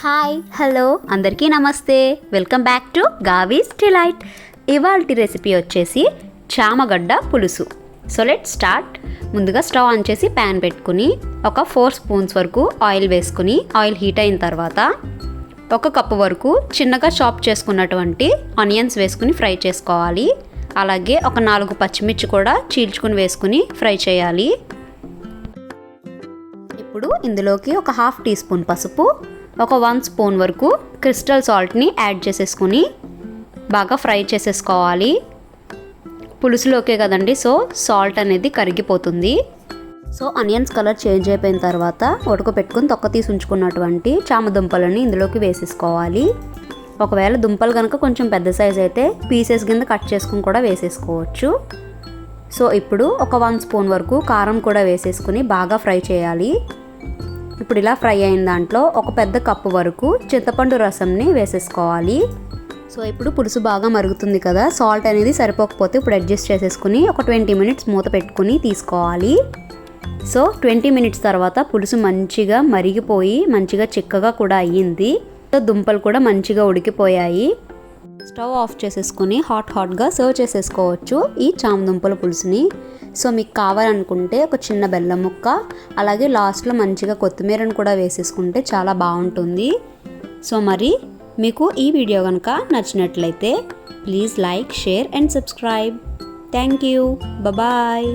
Hi hello. అందరికీ నమస్తే. Welcome back to Gavi's delight. ఇవాల్టి రెసిపీ వచ్చేసి చామగడ్డ పులుసు. So let start. ముందుగా స్టవ్ ఆన్ చేసి ప్యాన్ పెట్టుకుని ఒక ఫోర్ స్పూన్స్ వరకు ఆయిల్ వేసుకుని ఆయిల్ హీట్ అయిన తర్వాత ఒక కప్పు వరకు చిన్నగా చాప్ చేసుకున్నటువంటి ఆనియన్స్ వేసుకుని ఫ్రై చేసుకోవాలి. అలాగే ఒక నాలుగు పచ్చిమిర్చి కూడా చీల్చుకుని వేసుకుని ఫ్రై చేయాలి. ఇప్పుడు ఇందులోకి ఒక హాఫ్ టీ స్పూన్ పసుపు ఒక వన్ స్పూన్ వరకు క్రిస్టల్ సాల్ట్ని యాడ్ చేసేసుకుని బాగా ఫ్రై చేసేసుకోవాలి. పులుసులోకే కదండి సో సాల్ట్ అనేది కరిగిపోతుంది. సో ఆనియన్స్ కలర్ చేంజ్ అయిపోయిన తర్వాత ఉడకపెట్టుకుని తొక్క తీసి ఉంచుకున్నటువంటి చామ దుంపలని ఇందులోకి వేసేసుకోవాలి. ఒకవేళ దుంపలు కనుక కొంచెం పెద్ద సైజ్ అయితే పీసెస్ కింద కట్ చేసుకుని కూడా వేసేసుకోవచ్చు. సో ఇప్పుడు ఒక వన్ స్పూన్ వరకు కారం కూడా వేసేసుకుని బాగా ఫ్రై చేయాలి. ఇప్పుడు ఇలా ఫ్రై అయిన దాంట్లో ఒక పెద్ద కప్పు వరకు చింతపండు రసంని వేసేసుకోవాలి. సో ఇప్పుడు పులుసు బాగా మరుగుతుంది కదా సాల్ట్ అనేది సరిపోకపోతే ఇప్పుడు అడ్జస్ట్ చేసేసుకుని ఒక ట్వంటీ మినిట్స్ మూత పెట్టుకుని తీసుకోవాలి. సో ట్వంటీ మినిట్స్ తర్వాత పులుసు మంచిగా మరిగిపోయి మంచిగా చిక్కగా కూడా అయ్యింది. దుంపలు కూడా మంచిగా ఉడికిపోయాయి. స్టవ్ ఆఫ్ చేసేసుకుని హాట్ హాట్గా సర్వ్ చేసేసుకోవచ్చు ఈ చామదుంపల పులుసుని. సో మీకు కావాలనుకుంటే ఒక చిన్న బెల్లం ముక్క అలాగే లాస్ట్లో మంచిగా కొత్తిమీరను కూడా వేసేసుకుంటే చాలా బాగుంటుంది. సో మరి మీకు ఈ వీడియో కనుక నచ్చినట్లయితే please like share and subscribe. Thank you. Bye